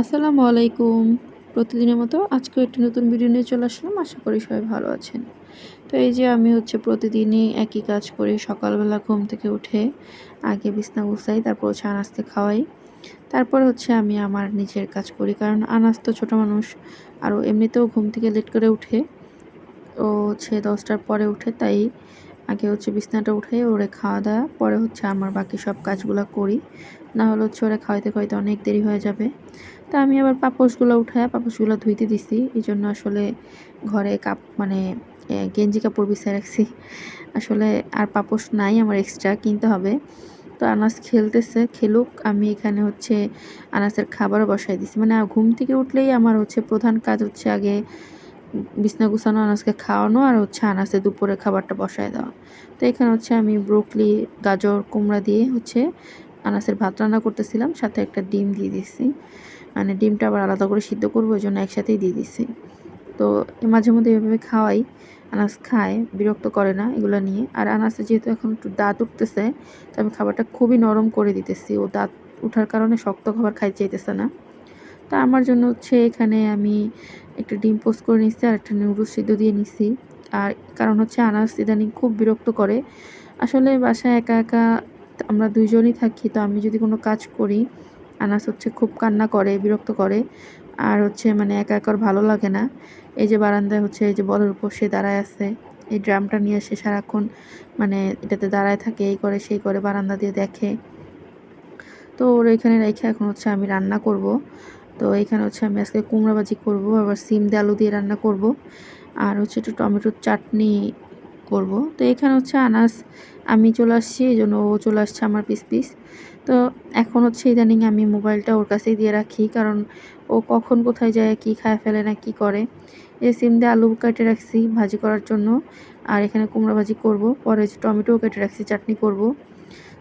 আসসালামু আলাইকুম। প্রতিদিনের মতো আজকেও একটি নতুন ভিডিও নিয়ে চলে আসলাম। আশা করি সবাই ভালো আছেন। তো এই যে আমি হচ্ছে প্রতিদিনই একই কাজ করি, সকালবেলা ঘুম থেকে উঠে আগে বিছনা গুছাই, তারপর হচ্ছে আনাজকে খাওয়াই। তারপর হচ্ছে আমি আমার নিজের কাজ করি। কারণ আনাজ তো ছোটো মানুষ আরও এমনিতেও ঘুম থেকে লেট করে উঠে। ও হচ্ছে দশটার পরে উঠে, তাই আগে হচ্ছে বিছনাটা উঠে ওরে খাওয়া দাওয়া, পরে হচ্ছে আমার বাকি সব কাজগুলো করি। না হলে হচ্ছে ওরা খাওয়াইতে খাওয়াইতে অনেক দেরি হয়ে যাবে। তা আমি আবার পাপোশগুলো উঠায় পাপোশগুলো ধুইতে দিছি। এই জন্য আসলে ঘরে কাপ মানে গেঞ্জি কাপড় বিছিয়ে রাখছি। আসলে আর পাপোশ নাই আমার এক্সট্রা কিনতে হবে। তো আনাস খেলতেছে, খেলুক। আমি এখানে হচ্ছে আনাসের খাবারও বসাই দিছি। মানে ঘুম থেকে উঠলেই আমার হচ্ছে প্রধান কাজ হচ্ছে আগে বিছনা গুছানো আনাজকে খাওয়ানো আর হচ্ছে আনাসে দুপুরে খাবারটা বসায় দেওয়া। তো এখানে হচ্ছে আমি ব্রোকলি, গাজর, কুমড়া দিয়ে হচ্ছে আনাসের ভাত রান্না করতেছিলাম, সাথে একটা ডিম দিয়ে দিছি। মানে ডিমটা আবার আলাদা করে সিদ্ধ করব, ওই জন্য একসাথেই দিয়ে দিছি। তো মাঝে মধ্যে এভাবে খাওয়াই, আনাস খায়, বিরক্ত করে না এগুলো নিয়ে। আর আনাসে যেহেতু এখন একটু দাঁত উঠতেছে, তো আমি খাবারটা খুবই নরম করে দিতেছি। ও দাঁত উঠার কারণে শক্ত খাবার খাই চাইতেছে না। তা আমার জন্য হচ্ছে এখানে আমি একটা ডিম পোস্ট করে নিচ্ছি আর একটা নুডলস সিদ্ধ দিয়ে নিচ্ছি আর কারণ হচ্ছে আনাস ইদানিং খুব বিরক্ত করে। আসলে বাসায় একা একা আমরা দুইজনই থাকি, তো আমি যদি কোনো কাজ করি, আনাস হচ্ছে খুব কান্না করে, বিরক্ত করে, আর হচ্ছে মানে একা একার ভালো লাগে না। এই যে বারান্দায় হচ্ছে, এই যে বলের উপর সে দাঁড়ায় আছে, এই ড্রামটা নিয়ে সে সারাক্ষণ মানে এটাতে দাঁড়ায় থাকে, এই করে, সেই করে বারান্দা দিয়ে দেখে। তো ওর এখানে রেখে এখন হচ্ছে আমি রান্না করব। তো এখানে হচ্ছে আমি আজকে কুমড়া ভাজি করব, আবার সিম দিয়ে আলু দিয়ে রান্না করব। আর হচ্ছে একটু টমেটোর চাটনি করব। তো এখানে হচ্ছে আনাস, আমি চলে আসছি, এই জন্য ও চলে আসছে আমার পিস পিস। তো এখন হচ্ছে ইদানিং আমি মোবাইলটা ওর কাছেই দিয়ে রাখি, কারণ ও কখন কোথায় যায়, কি খায়, ফেলে না, কি করে। এই সিম দিয়ে আলু কেটে রাখছি ভাজি করার জন্য, আর এখানে কুমড়া ভাজি করব, পরে টমেটোও কেটে রাখছি, চাটনি করব।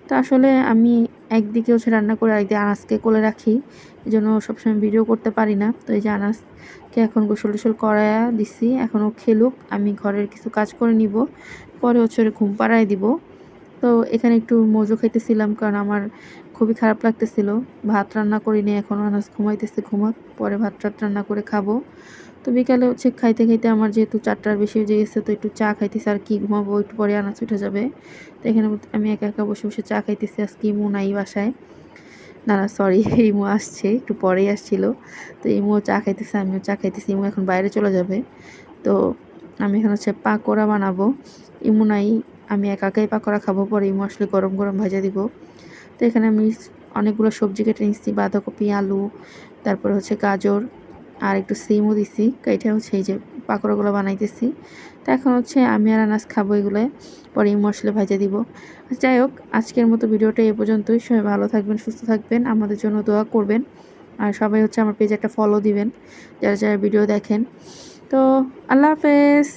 তো আসলে আমি একদিকে হচ্ছে রান্না করে একদিকে আনাজকে কোলে রাখি। এই জন্য সবসময় ভিডিও করতে পারি না। তো এই যে আনাজকে এখন গোসল টোসল করায়া দিছি। এখনও খেলুক। আমি ঘরের কিছু কাজ করে নিব। পরে হচ্ছে ঘুম পাড়ায় দিব। তো এখানে একটু মজু খাইতেছিলাম কারণ আমার খুবই খারাপ লাগতেছিল। ভাত রান্না করিনি এখনও আনাজ ঘুমাইতেছে, ঘুমাক, পরে ভাত টাত রান্না করে খাব। তো বিকালে হচ্ছে খাইতে খাইতে আমার যেহেতু চারটার বেশি হয়ে গেছে, তো একটু চা খাইতেছি, আর কি ঘুমাবো, একটু পরে আনাজ উঠে যাবে। তো এখানে আমি একা একা বসে বসে চা খাইতেছি, আজকে ইমু নাই বাসায়। না না সরি ইমু আসছে, একটু পরেই আসছিল। তো ইমুও চা খাইতেছে, আমিও চা খাইতেছি, ইমু এখন বাইরে চলে যাবে। তো আমি এখন হচ্ছে পাকোড়া বানাবো। ইমু নাই আমি একাই পাকোড়া খাব, পরে ইমু গরম গরম ভাজা দিব। তো এখানে আমি অনেকগুলো সবজি কেটে নিচ্ছি বাঁধাকপি, আলু, তারপরে হচ্ছে গাজর, আর একটু সিমও দিছি এটা হচ্ছে এই যে পাকোড়াগুলো বানাইতেছি। তো এখন হচ্ছে আমি আর আনাজ খাব এগুলো, পরে এই মশলা ভাজা দিব। যাই হোক, আজকের মতো ভিডিওটা এ পর্যন্তই। সবাই ভালো থাকবেন, সুস্থ থাকবেন, আমাদের জন্য দোয়া করবেন। আর সবাই হচ্ছে আমার পেজে একটা ফলো দিবেন, যারা যারা ভিডিও দেখেন। তো আল্লাহ হাফেজ।